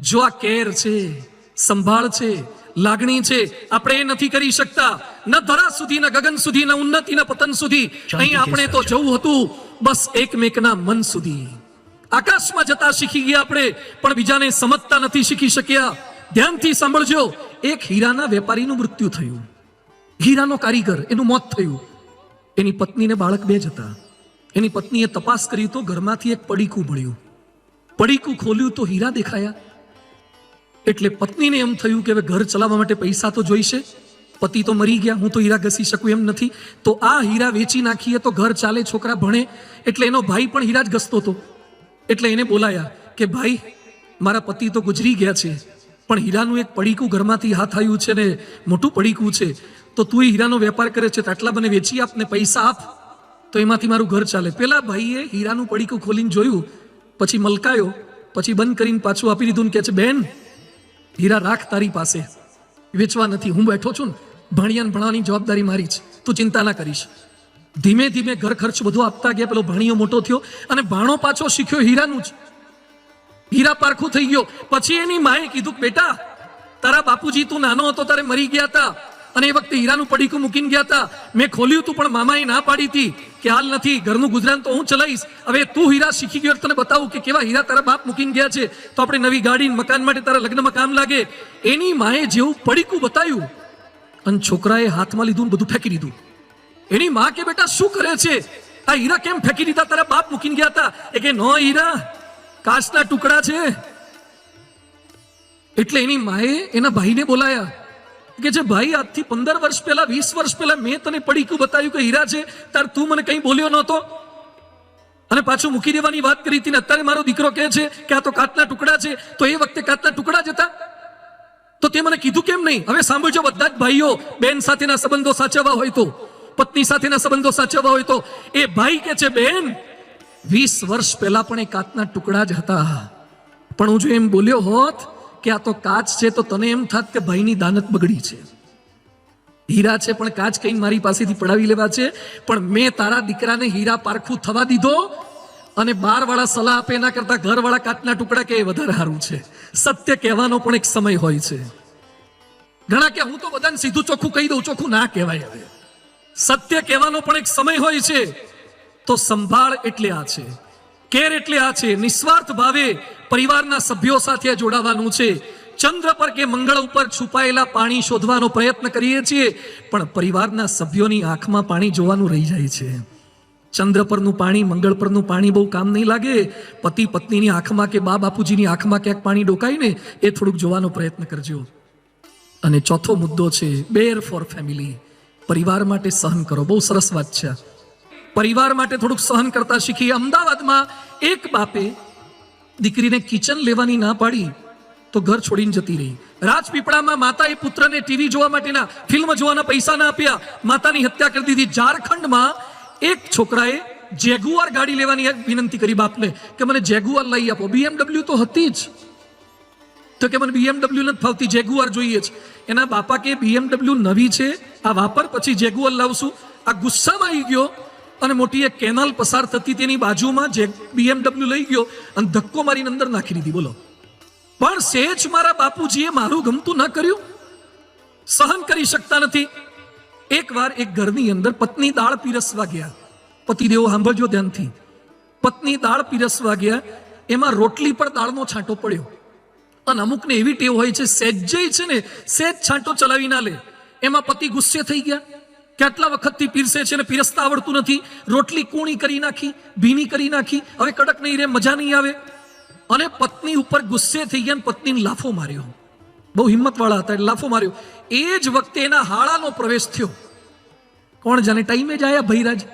જો આ કેર છે સંભાળ છે લાગણી છે આપણે એ નથી કરી શકતા. ન ધરા સુધી ન ગગન સુધી ન ઉન્નતિ ન પતન સુધી. અહીં આપણે તો જવું હતું બસ એકમેકના મન સુધી. આકાશમાં જતા શીખી ગયા આપણે પણ બીજાને સમજતા નથી શીખી શક્યા. ધ્યાનથી સાંભળજો એક હીરાના વેપારીનું મૃત્યુ થયું. હીરાનો કારીગર એનું મોત થયું. એની પત્નીને બાળક બે જ હતા. એની પત્નીએ તપાસ કરી તો ઘરમાંથી એક પડીકું મળ્યું પડીકું ખોલ્યું તો હીરા દેખાયા. એટલે પત્નીને એમ થયું કે હવે ઘર ચલાવવા માટે પૈસા તો જોઈશે. પતિ તો મરી ગયા, હું તો હીરા ઘસી શકું એમ નથી. તો આ હીરા વેચી નાખીએ તો ઘર ચાલે, છોકરા ભણે. એટલે એનો ભાઈ પણ હીરા જ ઘસતો હતો. એટલે એને બોલાયા કે ભાઈ, મારા પતિ તો ગુજરી ગયા છે, પણ હીરાનું એક પડીકું ઘરમાંથી હાથ આવ્યું છે ને મોટું પડીકું છે. તો તું હીરાનો વેપાર કરે છે, તો આટલા મને વેચી આપ ને પૈસા આપ. તો એમાંથી મારું ઘર ચાલે. પેલા ભાઈએ હીરાનું પડીકું ખોલીને જોયું, પછી મલકાયો, પછી બંધ કરીને પાછું આપી દીધું ને કે છે, બેન હીરા રાખ તારી પાસે. વેચવા નથી. હું બેઠો છું ને, ભણિયાને ભણવાની જવાબદારી મારી છે. તું ચિંતા ના કરીશ. ધીમે ધીમે ઘર ખર્ચ બધું આપતા ગયા. પેલો ભણિયો મોટો થયો અને ભાણો પાછો શીખ્યો હીરાનું જ. હીરા પારખું થઈ ગયો. પછી એની માએ કીધું, બેટા, તારા બાપુજી તું નાનો હતો તારે મરી ગયા હતા અને એ વખતે હીરાનું પડીકું મૂકીને ગયા હતા મેં ખોલ્યું તું, પણ મામાએ ના પાડી હતી કે હાલ નથી, ઘરનું ગુજરાન તો હું ચલાવીશ. હવે તું હીરા શીખી ગયો તને બતાવું કે કેવા હીરા તારા બાપ મૂકીને ગયા છે. તો આપણે નવી ગાડી મકાન માટે તારા લગ્નમાં કામ લાગે. એની માએ જેવું પડીકું બતાવ્યું અને છોકરાએ હાથમાં લીધું ને બધું ફેંકી દીધું. એની મા કે, બેટા, શું કરે છે? આ હીરા કેમ ફેંકી દીધા? તારા બાપ મૂકીને ગયા હતા. એ કે, નો હીરા, કાચના ટુકડા છે. એટલે એની માએ એના ભાઈને બોલાયા. કે જે ભાઈ આજથી પંદર વર્ષ પહેલા, વીસ વર્ષ પહેલા મેં તને પડીકું બતાવ્યું કે હીરા છે, તાર તું મને કંઈ બોલ્યો નહોતો? અને પાછું મૂકી દેવાની વાત કરી હતી ને અત્યારે મારો દીકરો કહે છે કે આ તો કાચના ટુકડા છે, તો એ વખતે કાચના ટુકડા જ હતા. તો તે મને કીધું કેમ નહીં? હવે સાંભળજો બધા જ ભાઈઓ, બેન સાથેના સંબંધો સાચવવા હોય તો, પત્ની સાથેના સંબંધો સાચવવા હોય તો. એ ભાઈ કે છે, બેન, વીસ વર્ષ પહેલા પણ એ કાચના ટુકડા જ હતા. પણ હું જો એમ બોલ્યો હોત કે આ તો કાચ છે તો તને એમ થાત કે ભાઈની દાનત બગડી છે. હીરા છે પણ કાચ કઈ મારી પાસેથી પડાવી લેવા છે. પણ મેં તારા દીકરાને હીરા પારખું થવા દીધો અને બાર વાળા સલાહ આપે એના કરતા ઘર વાળા કાચના ટુકડા કે વધારે સારું છે. સત્ય કહેવાનો પણ એક સમય હોય છે. ઘણા કે હું તો બધાને સીધું ચોખ્ખું કહી દઉં, ચોખ્ખું ના કહેવાય હવે. સત્ય કહેવાનો પણ એક સમય હોય છે. તો સંભાળ એટલે આ છે. કેર એટલે આ છે. નિસ્વાર્થ ભાવે પરિવારના સભ્યો સાથે જોડાવાનું છે. ચંદ્ર પર કે મંગળ ઉપર છુપાયેલા પાણી શોધવાનો પ્રયત્ન કરીએ છીએ, પણ પરિવારના સભ્યોની આંખમાં પાણી જોવાનું રહી જાય છે. ચંદ્ર પરનું પાણી, મંગળ પરનું પાણી બહુ કામ નહીં લાગે. પતિ પત્નીની આંખમાં કે બા બાપુજીની આંખમાં ક્યાંક પાણી ડોકાય ને એ થોડુંક જોવાનો પ્રયત્ન કરજો. અને ચોથો મુદ્દો છે બેર ફોર ફેમિલી પરિવાર માટે સહન કરો. બહુ સરસ વાત છે પરિવાર માટે થોડુંક સહન કરતા શીખી અમદાવાદમાં એક બાપે દીકરીને કિચન લેવાની ના પાડી, તો ઘર છોડીને જતી રહી. રાજપીપળામાં માતાએ પુત્રને ટીવી જોવા માટેના ફિલ્મ જોવાના પૈસા ના આપ્યા. માતાની હત્યા કરી દીધી. ઝારખંડમાં એક છોકરાએ જેગુઆર ગાડી લેવાની વિનંતી કરી બાપને કે મને જેગુઆર લઈ આપો. બીએમડબલ્યુ તો હતી જ. તો કે મને બીએમડબલ્યુ નથી ફાવતી, જેગુઆર જોઈએ છે એના બાપા કે બીએમડબલ્યુ નવી છે, આ વાપર, પછી જેગુઆર લાવશું. આ ગુસ્સામાં આવી ગયો. અને મોટી એક કેનાલ પસાર થતી તેની બાજુમાં જે બીએમડબલ્યુ લઈ ગયો અને ધક્કો મારીને અંદર નાખી દીધી. બોલો. પણ સેજ મારા બાપુજીએ મારું ગમતું ન કર્યું. સહન કરી શકતા નથી. એકવાર એક ઘરની અંદર પત્ની દાળ પીરસવા ગયા. પતિદેવો સાંભળજો ધ્યાનથી. પત્ની દાળ પીરસવા ગયા. એમાં રોટલી પર દાળનો છાંટો પડ્યો. અને અમુકને એવી ટેવ હોય છે, સેજ્જય છે ને, સેજ છાંટો ચલાવી ના લે. એમાં પતિ ગુસ્સે થઈ ગયા. કેટલા વખતથી પીરસે છે ને પીરસતા આવડતું નથી? રોટલી કૂણી કરી નાખી, ભીની કરી નાખી. હવે કડક નહીં રે, મજા નહીં આવે. અને પત્ની ઉપર ગુસ્સે થઈ ગયા પત્નીને લાફો માર્યો. બહુ હિંમત વાળા હતા, એટલે લાફો માર્યો. એ જ વખતે એના હાળાનો પ્રવેશ થયો. કોણ જાણે, ટાઈમે જ આયા ભૈરાજ?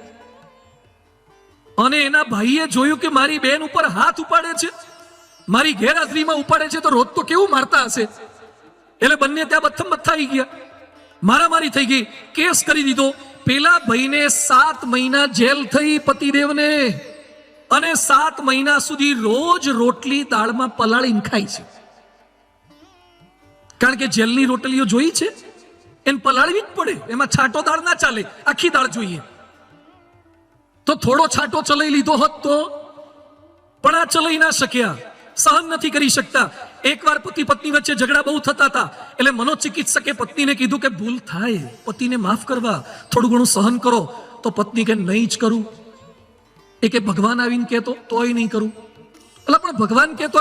અને એના ભાઈએ જોયું કે મારી બેન ઉપર હાથ ઉપાડે છે. મારી ગેરહાજરીમાં ઉપાડે છે, તો રોજ તો કેવું મારતા હશે? એટલે બંને ત્યાં બથમ આવી ગયા. મારામારી થઈ ગઈ, કેસ કરી દીધો. પેલા ભાઈને સાત મહિના જેલ થઈ પતિદેવને અને સાત મહિના સુધી રોજ રોટલી દાળમાં પલાળીને ખાય છે. કારણ કે જેલની રોટલીઓ જોઈ છે? એને પલાળવી જ પડે. એમાં છાંટો દાળ ના ચાલે. આખી દાળ જોઈએ. તો થોડો છાંટો ચલાવી લીધો હોત તો પણ આ ચલાવી ના શક્યા. સહન નથી કરી શકતા. એકવાર પતિ પત્ની વચ્ચે ઝઘડા બહુ થતા હતા. એટલે મનોચિકિત્સકે પત્નીને કીધું કે ભૂલ થાય, પતિને માફ કરવા, થોડું ઘણું સહન કરો. તો પત્ની કે નહીં જ કરું. એ કે ભગવાન આવીને કહેતો, તોય નહીં કરું. એટલે પણ ભગવાન કહેતો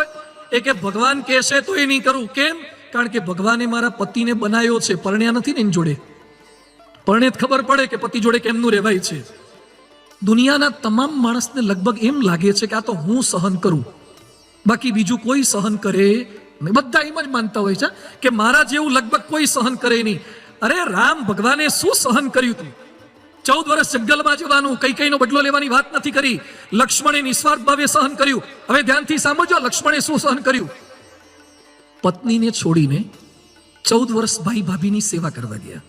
એ કે ભગવાન કહેશે તો એ નહીં કરું. કેમ? કારણ કે ભગવાને મારા પતિને બનાવ્યો છે, પરણ્યા નથી ને એની જોડે. પરણે જ ખબર પડે કે પતિ જોડે કેમનું રહેવાય છે. દુનિયાના તમામ માણસને લગભગ એમ લાગે છે કે આ તો હું સહન કરું. બાકી બીજું કોઈ સહન કરે નહીં. બધા એમ જ માનતા હોય છે કે મારા જેવું લગભગ કોઈ સહન કરે નહીં. અરે રામ ભગવાને શું સહન કર્યું તું? ચૌદ વર્ષ જંગલમાં જવાનું કઈ કઈનો બદલો લેવાની વાત નથી કરી. લક્ષ્મણે નિસ્વાર્થ ભાવે સહન કર્યું. હવે ધ્યાનથી સાંભળજો, લક્ષ્મણે શું સહન કર્યું? પત્નીને છોડીને ચૌદ વર્ષ ભાઈ ભાભીની સેવા કરવા ગયા.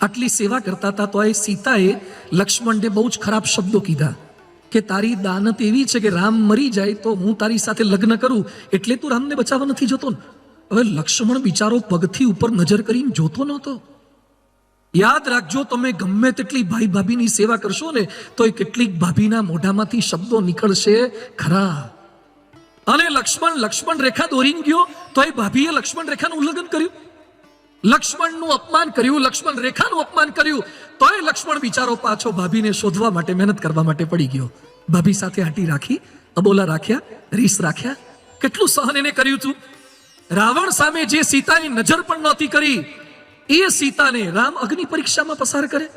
આટલી સેવા કરતા હતા તો એ સીતાએ લક્ષ્મણને બહુ જ ખરાબ શબ્દો કીધા. કે તારી દાનત એવી છે કે રામ મરી જાય તો હું તારી સાથે લગ્ન કરું, એટલે તું રામને બચાવવા નથી જતો ને? હવે લક્ષ્મણ બિચારો પગથી ઉપર નજર કરીને જોતો નહોતો. યાદ રાખજો, તમે ગમે તેટલી ભાઈ ભાભીની સેવા કરશો ને તો એ કેટલીક ભાભીના મોઢામાંથી શબ્દો નીકળશે ખરા. અને લક્ષ્મણ લક્ષ્મણ રેખા દોરીને ગયો તો એ ભાભીએ લક્ષ્મણ રેખાનું ઉલ્લંઘન કર્યું? લક્ષ્મણનું અપમાન કર્યું, લક્ષ્મણ રેખાનું અપમાન કર્યું, તોય લક્ષ્મણ બિચારો પાછો ભાભીને શોધવા માટે, મહેનત કરવા માટે પડી ગયો. ભાભી સાથે આંટી રાખી, અબોલા રાખ્યા, રીસ રાખ્યા. કેટલું સહન એને કર્યું હતું રાવણ સામે જે સીતાની નજર પણ નહોતી કરી, એ સીતાને રામ અગ્નિ પરીક્ષામાં પસાર કરે.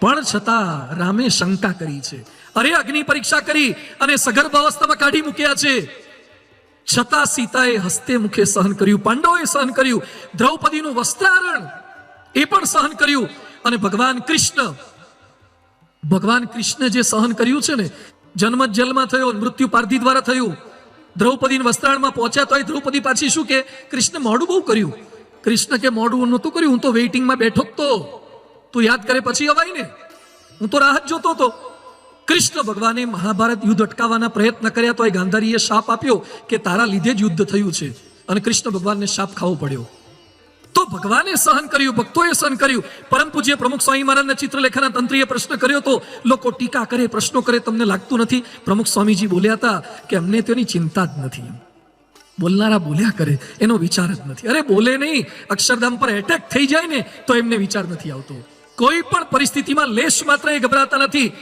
પણ છતાં રામે શંકા કરી છે. અરે અગ્નિ પરીક્ષા કરી અને સગર્ભ અવસ્થામાં કાઢી મૂક્યા છે. છતાં સીતાએ હસ્તે મુખે સહન કર્યું, પાંડવોએ સહન કર્યું, દ્રૌપદીનું વસ્ત્રારણ એ પણ સહન કર્યું અને ભગવાન કૃષ્ણ ભગવાન કૃષ્ણ જે સહન કર્યું છે ને જન્મ જલમાં થયો, મૃત્યુ પારધી દ્વારા થયું, દ્રૌપદીના વસ્ત્રાળમાં પહોંચ્યા તો દ્રૌપદી પાછી શું કે, કૃષ્ણ, મોડું બહુ કર્યું. કૃષ્ણ કે, મોડું નહોતું કર્યું, હું તો વેઇટિંગમાં બેઠો તો. તું યાદ કરે પછી અવાય ને. હું તો રાહત જોતો હતો. કૃષ્ણ ભગવાને મહાભારત યુદ્ધ અટકાવવાના પ્રયત્ન કર્યા તો એ ગાંધારીએ શાપ આપ્યો કે તારા લીધે જ યુદ્ધ થયું છે અને કૃષ્ણ ભગવાનને શાપ ખાવો પડ્યો. તો ભગવાને સહન કર્યું, ભક્તોએ સહન કર્યું. પરમ પૂજ્ય પ્રમુખ સ્વામી મહારાજના ચિત્રલેખાના તંત્રીએ પ્રશ્ન કર્યો તો લોકો ટીકા કરે, પ્રશ્નો કરે, તમને લાગતું નથી? પ્રમુખ સ્વામીજી બોલ્યા હતા કે અમને તેની ચિંતા જ નથી. બોલનારા બોલ્યા કરે, એનો વિચાર જ નથી. અરે બોલે નહીં, અક્ષરધામ પર એટેક થઈ જાય ને, તો એમને વિચાર નથી આવતો. કોઈ પણ પરિસ્થિતિમાં લેશ માત્ર એ ગભરાતા નથી.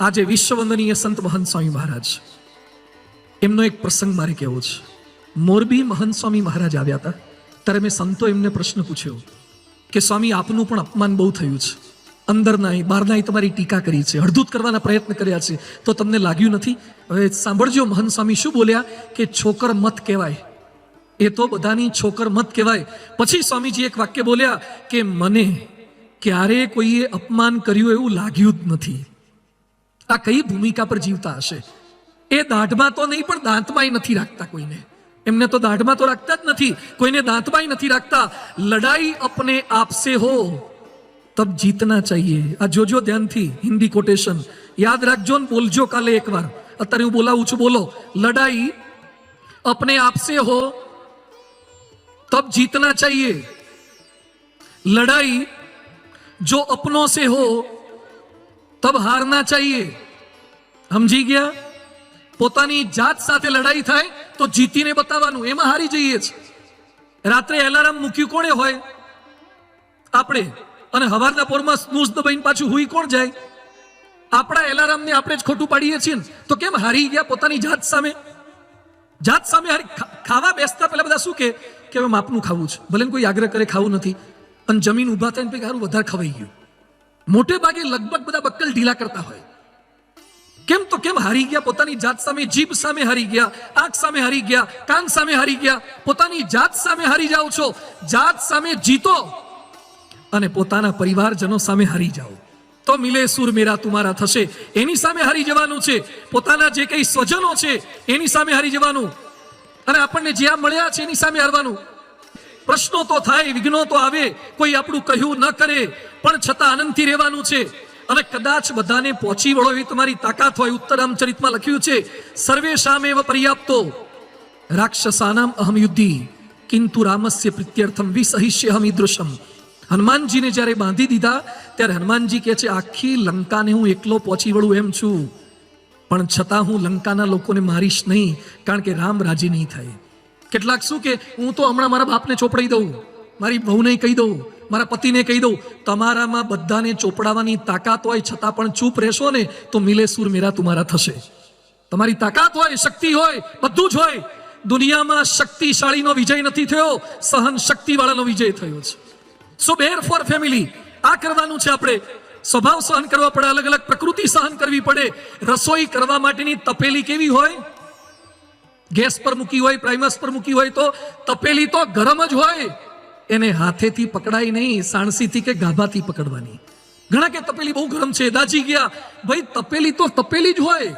આજે વિશ્વવંદનીય સંત મહંત સ્વામી મહારાજ, એમનો એક પ્રસંગ મારે કહેવો છે. મોરબી મહંત સ્વામી મહારાજ આવ્યા હતા, ત્યારે મેં સંતો એમને પ્રશ્ન પૂછ્યો કે, સ્વામી, આપનું પણ અપમાન બહુ થયું છે. અંદરના બહારનાય તમારી ટીકા કરી છે. હળદૂત કરવાના પ્રયત્ન કર્યા છે. તો તમને લાગ્યું નથી? હવે સાંભળજો, મહંત સ્વામી શું બોલ્યા? કે છોકર મત કહેવાય. એ તો બધાની છોકર મત કહેવાય. પછી સ્વામીજી એક વાક્ય બોલ્યા કે, મને ક્યારે કોઈએ અપમાન કર્યું એવું લાગ્યું જ નથી. आ कई भूमिका पर जीवता हे ए दाढ़ में तो नहीं दात में ही राखता कोई ने इमने तो दाढ़ में तो राखता नहीं कोई ने दात में ही राखता लड़ाई अपने आपसे हो तब जीतना चाहिए आ जो जो ध्यान थी हिंदी कोटेशन याद रखो बोलजो काले एक बार अतरे हूँ बोलावु छू बोलो लड़ाई अपने आपसे हो तब जीतना चाहिए लड़ाई जो अपनों से हो તબ હારના ચાહીએ સમજી ગયા પોતાની જાત સાથે લડાઈ થાય તો જીતીને બતાવવાનું, એમાં હારી જઈએ છે રાત્રે એલાર્મ મૂક્યું કોણે હોય? આપણે। અને હવારના પોરમાં સ્નૂઝ દબાઈને પાછું હુઈ કોણ જાય? આપણા એલાર્મને આપણે જ ખોટું પાડીએ છીએ ને? તો કેમ હારી ગયા પોતાની જાત સામે? જાત સામે હારી ખાવા બેસતા પહેલા બધા શું કે? હવે માપનું ખાવું છે. ભલે કોઈ આગ્રહ કરે ખાવું નથી. અને જમીન ઊભા થઈને પછી સારું વધારે ખવાઈ ગયું. મોટે ભાગે લગભગ બધા બક્કલ ઢીલા કરતા હોય. કેમ તો કેમ હારી ગયા, પોતાની જાત સામે જીભ સામે હારી ગયા, આંખ સામે હારી ગયા, કાન સામે હારી ગયા, પોતાની જાત સામે હારી જાઓ છો, જાત સામે જીતો અને પોતાના પરિવારજનો સામે હારી જાઓ. તો મિલે સુર મેરા તુમારા થશે, એની સામે હારી જવાનું છે, પોતાના જે કઈ સ્વજનો છે, એની સામે હારી જવાનું. અને આપણને જ્યાં મળ્યા છે એની સામે હારવાનું. પ્રશ્નો તો થાય, વિઘ્નો તો આવે, કોઈ આપણું કહ્યું ન કરે, પણ છતાં આનંદથી રહેવાનું છે. અને કદાચ બધાને પહોંચી વળો એવી તમારી તાકાત હોય ઉત્તરામ ચરિતમાં લખ્યું છે, સર્વે સામે પર્યાપ્તો, રાક્ષસાનામ અહમ યુદ્ધિ, કિંતુ રામસ્ય પ્રિત્યર્થમ વિસહિષ્યહમ ઈદૃશમ. હનુમાનજીને જ્યારે બાંધી દીધા, ત્યારે હનુમાનજી કહે છે, આખી લંકાને હું એકલો પહોંચી વળું એમ છું. પણ છતાં હું લંકાના લોકોને મારીશ નહીં, કારણ કે રામ રાજી નહીં થાય. કેટલાક શું કે, હું તો હમણાં મારા બાપને ચોપડાઈ દઉં, મારી બહુને કહી દઉં, મારા પતિને કહી દઉં, તમારામાં બધાને ચોપડાવાની તાકાત હોય છતાં પણ ચૂપ રહેશો ને, તો મિલે સુર મેરા તમારા થશે. તમારી તાકાત હોય, શક્તિ હોય, બધું જ હોય. દુનિયામાં શક્તિશાળીનો વિજય નથી થયો, સહન શક્તિવાળાનો વિજય થયો છે. સો બેર ફોર ફેમિલી આ કરવાનું છે આપણે. સ્વભાવ સહન કરવા પડે અલગ અલગ પ્રકૃતિ સહન કરવી પડે. રસોઈ કરવા માટેની તપેલી કેવી હોય? ગેસ પર મૂકી હોય, પ્રાઇમસ પર મૂકી હોય તો તપેલી તો ગરમ જ હોય. એને હાથેથી પકડાય નહીં, સાણસીથી કે ગાભાથી પકડવાની. ઘણા કે તપેલી બહુ ગરમ છે, દાજી ગયા. ભાઈ, તપેલી તો તપેલી જ હોય.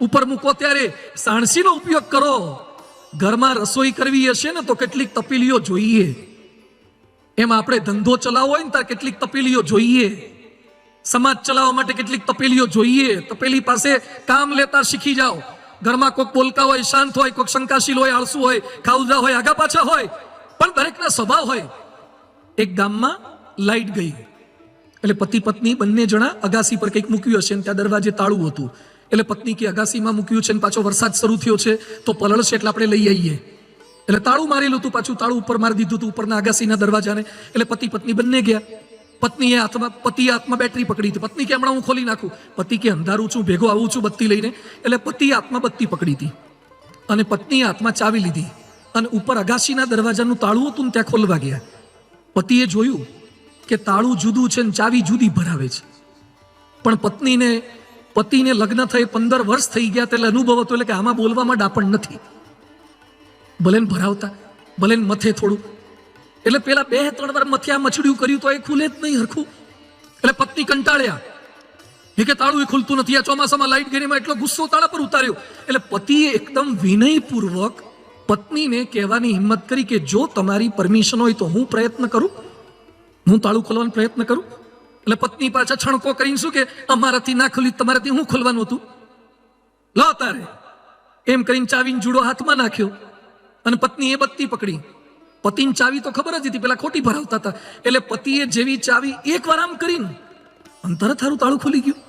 ઉપર મૂકો ત્યારે સાણસીનો ઉપયોગ કરો. ઘરમાં રસોઈ કરવી હશે ને તો કેટલીક તપેલીઓ જોઈએ. એમાં આપણે ધંધો ચલાવવો હોય ને ત્યારે કેટલીક તપેલીઓ જોઈએ. સમાજ ચલાવવા માટે કેટલીક તપેલીઓ જોઈએ. તપેલી પાસે કામ લેતા શીખી જાઓ. ઘરમાં કોઈક બોલકા હોય, શાંત હોય કોઈક શંકાશીલ હોય, આળસુ હોય, ખાઉદા હોય, આગા પાછા હોય, પણ દરેકના સ્વભાવ હોય. એક ગામમાં લાઈટ ગઈ. એટલે પતિ પત્ની બંને જણા અગાસી પર કંઈક મૂક્યું હશે ને ત્યાં દરવાજે તાળું હતું. એટલે પત્ની કે અગાસીમાં મૂક્યું છે ને પાછો વરસાદ શરૂ થયો છે, તો પલળ છે એટલે આપણે લઈ આવીએ. એટલે તાળું મારેલું હતું, પાછું તાળું ઉપર મારી દીધું હતું, ઉપરના અગાસીના દરવાજાને. એટલે પતિ પત્ની બંને ગયા. પત્નીએ હાથમાં પતિએ હાથમાં બેટરી પકડી હતી. પત્ની કે હમણાં હું ખોલી નાખું. પતિ કે અંધારું છું, ભેગો આવું છું બત્તી લઈને. એટલે પતિએ હાથમાં બત્તી પકડી હતી. અને પત્નીએ હાથમાં ચાવી લીધી. અને ઉપર અગાસીના દરવાજાનું તાળું હતું ને ત્યાં ખોલવા ગયા. પતિએ જોયું કે તાળું જુદું છે ને ચાવી જુદી ભરાવે છે. પણ પત્નીને પતિને લગ્ન થઈ પંદર વર્ષ થઈ ગયા એટલે અનુભવ હતો એટલે કે આમાં બોલવામાં ડાપણ નથી. ભલે ભરાવતા ભલે મથે થોડું એટલે પેલા બે ત્રણ વાર મથિયા મછડ્યું કર્યું તો એ ખુલે જ નહીં હરખું. એટલે પત્ની કંટાળ્યા. એ કે તાળું એ ખુલતું નથી. આ ચોમાસામાં લાઈટ ગેરીમાં એટલો ગુસ્સો તાળા પર ઉતાર્યો. એટલે પતિએ એકદમ વિનયપૂર્વક પત્નીને કહેવાની હિંમત કરી કે જો તમારી પરમિશન હોય તો હું પ્રયત્ન કરું. હું તાળું ખોલવાનો પ્રયત્ન કરું. એટલે પત્ની પાછા છણકો કરીને શું કે, અમારાથી ના ખોલી, તમારાથી હું ખોલવાનું હતું. લો તારે. એમ કરીને ચાવીને જુડો હાથમાં નાખ્યો. અને પત્ની એ બત્તી પકડી. પતિની ચાવી તો ખબર જ હતી, પેલા ખોટી ભરાવતા હતા. એટલે પતિએ જેવી ચાવી એક વાર આમ કરીને અને તરત હારું તાળું ખુલી ગયું.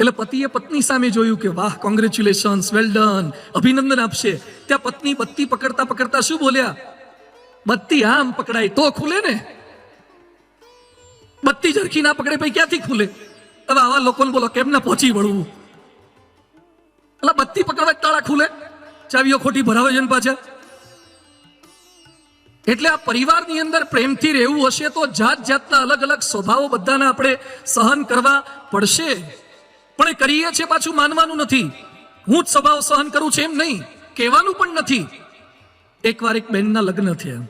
એટલે પતિએ પત્ની સામે જોયું કે, વાહ કોંગ્રેચ્યુલેશન્સ વેલ ડન અભિનંદન આપશે. ત્યાં પત્ની બત્તી પકડતા પકડતા શું બોલ્યા? બત્તી આમ પકડાય તો ખુલે ને. બત્તી ઝરખી ના પકડે ભાઈ ક્યાંથી ખુલે? હવે આવા લોકોને બોલો, કેમ ના પહોંચી વળવું? એટલે બત્તી પકડવા જ તાળા ખુલે? ચાવીઓ ખોટી ભરાવે છે ને પાછા? એટલે આ પરિવારની અંદર પ્રેમથી રહેવું હશે તો જાત જાતના અલગ અલગ સ્વભાવો બધાને આપણે સહન કરવા પડશે. પણ એ કરીએ છીએ પાછું માનવાનું નથી. હું જ સ્વભાવ સહન કરું છું એમ નહીં. કહેવાનું પણ નથી. એકવાર એક બેનના લગ્ન થયા.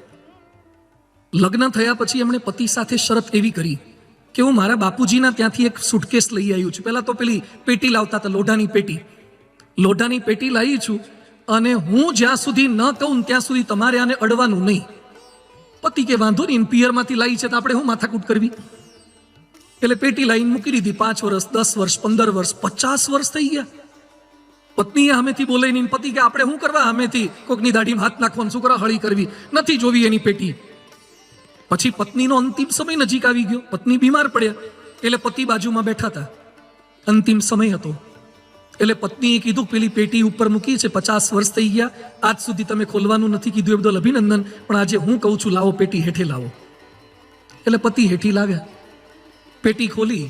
લગ્ન થયા પછી એમણે પતિ સાથે શરત એવી કરી કે હું મારા બાપુજીના ત્યાંથી એક સુટકેસ લઈ આવ્યું છું. પહેલાં તો પેલી પેટી લાવતા હતા, લોઢાની પેટી. લોઢાની પેટી લાવી છું અને હું જ્યાં સુધી ન કહું ત્યાં સુધી તમારે આને અડવાનું નહીં. પતિ કે વાંધો નહીં પિયરમાંથી લાવી છે તો આપણે હું માથાકૂટ કરવી? એટલે પેટી લાઈન મૂકી દીધી, પાંચ વર્ષ, દસ વર્ષ, પંદર વર્ષ, પચાસ વર્ષ થઈ ગયા. પત્નીએ સામેથી બોલે નહીં પતિ કે આપણે શું કરવા? અમેથી કોકની દાઢીમાં હાથ નાખવાનું શું કરવા હળી કરવી. નથી જોવી એની પેટી. પછી પત્નીનો અંતિમ સમય નજીક આવી ગયો. પત્ની બીમાર પડ્યા. એટલે પતિ બાજુમાં બેઠા હતા. અંતિમ સમય હતો. એટલે પત્નીએ કીધું, પેલી પેટી ઉપર મૂકી છે, પચાસ વર્ષ થઈ ગયા. આજ સુધી તમે ખોલવાનું નથી કીધું. એ બદલ અભિનંદન, પણ આજે હું કહું છું, લાવો પેટી હેઠે લાવો. એટલે પતિ હેઠી લાવ્યા પેટી ખોલી.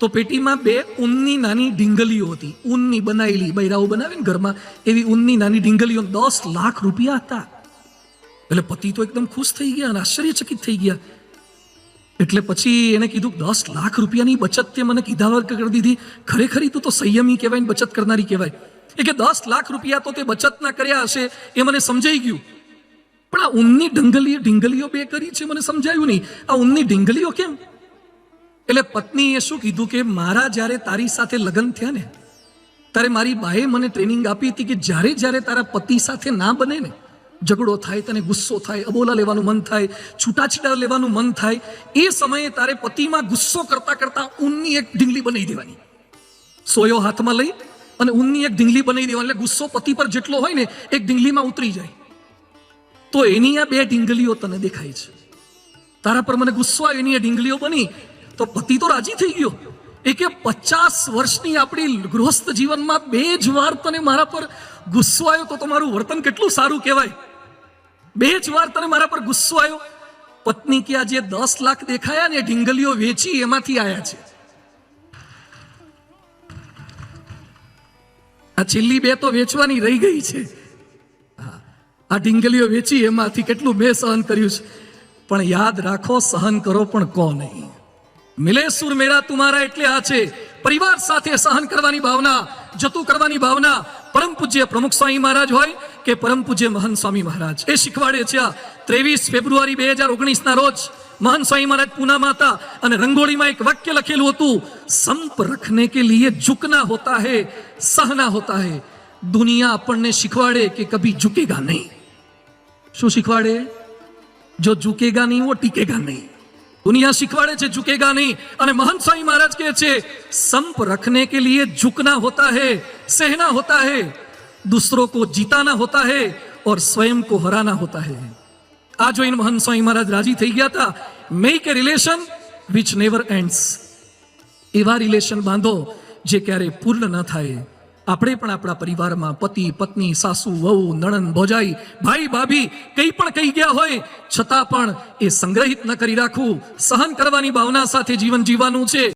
તો પેટીમાં બે ઊનની નાની ઢીંગલીઓ હતી. ઊનની બનાવેલી બૈરાઓ બનાવીને ઘરમાં, એવી ઊનની નાની ઢીંગલીઓ દસ લાખ રૂપિયા હતા. એટલે પતિ તો એકદમ ખુશ થઈ ગયા અને આશ્ચર્યચકિત થઈ ગયા. એટલે પછી એને કીધું, દસ લાખ રૂપિયાની બચત તે મને કીધા વર્ક કરી દીધી. ખરેખરી તું તો સંયમી કહેવાય ને બચત કરનારી કહેવાય. એ કે, દસ લાખ રૂપિયા તો તે બચત ના કર્યા હશે, એ મને સમજાઈ ગયું. પણ આ ઊનની ઢંગલીએ ઢીંગલીઓ બે કરી છે, મને સમજાયું નહીં. આ ઊનની ઢીંગલીઓ કેમ? એટલે પત્નીએ શું કીધું કે, મારા જ્યારે તારી સાથે લગ્ન થયા ને, ત્યારે મારી બાએ મને ટ્રેનિંગ આપી હતી કે જ્યારે જ્યારે તારા પતિ સાથે ના બને ને ઝઘડો થાય તને ગુસ્સો થાય, અબોલા લેવાનું મન થાય છૂટાછીટા લેવાનું મન થાય, એ સમયે તારે પતિમાં ગુસ્સો કરતા કરતા ઊનની એક ઢીંગલી બનાવી દેવાની. સોયો હાથમાં લઈ અને ઊનની એક ઢીંગલી બનાવી દેવાની, એટલે ગુસ્સો પતિ પર જેટલો હોય ને, એક ઢીંગલીમાં ઉતરી જાય. તો એની આ બે ઢીંગલીઓ તને દેખાય છે. તારા પર મને ગુસ્સો આવ્યો, એની આ ઢીંગલીઓ બની, તો પતિ તો રાજી થઈ ગયો. એ કે પચાસ વર્ષની આપણી ગૃહસ્થ જીવનમાં બે જ વાર તને મારા પર ગુસ્સો આવ્યો, તો તમારું વર્તન કેટલું સારું કહેવાય? બે જ વાર તને મારા પર ગુસ્સો આવ્યો. પત્ની કે આ જે દસ લાખ દેખાયા ને ઢીંગલીઓ વેચી એમાંથી આયા છે. આ છેલ્લી બે તો વેચવાની રહી ગઈ છે. આ ઢીંગલીઓ વેચી એમાંથી કેટલું મેં સહન કર્યું છે. પણ યાદ રાખો, સહન કરો પણ કો નહીં. મિલે સુર મેરા તુમારા એટલે આ છે. પરિવાર સાથે સહન કરવાની ભાવના, જતું કરવાની ભાવના, પરમ પૂજ્ય પ્રમુખ સ્વામી મહારાજ હોય કે પરમ પૂજ્ય મહંત સ્વામી મહારાજ. એ શીખવાડે છે આ ત્રેવીસ ફેબ્રુઆરી બે હજાર ઓગણીસના રોજ મહંત સ્વામી મહારાજ પૂનામાં હતા અને રંગોળીમાં એક વાક્ય લખેલું હતું, સંપ રખને કે લીએ ઝુકના હોતા હે, સહના હોતા હે. દુનિયા આપણને શીખવાડે કે કભી ઝુકેગા નહીં. શું શીખવાડે? જો ઝુકેગા નહીં, વો ટીકેગા નહીં. દુનિયા શીખવાડે છે ઝુકેગા નહીં. અને મહાન સ્વામી મહારાજ કહે છે, સંપ રખને કે લીએ ઝુકના હોતા હે, સહના હોતા હે. दूसरों को जीताना होता है और स्वयं को हराना होता है આ જોઈને महंत स्वामी महाराज રાજી થઈ ગયા હતા make a relation which never ends એવા રિલેશન બાંધો જે ક્યારે પૂર્ણ ન થાય આપણે પણ આપણા પરિવારમાં પતિ પત્ની સાસુ વહુ નણંદ ભોજાઈ ભાઈ ભાભી કંઈ પણ કહી ગયા હોય છતાં પણ એ સંગ્રહિત ન કરી રાખવું સહન કરવાની ભાવના સાથે જીવન જીવવાનું છે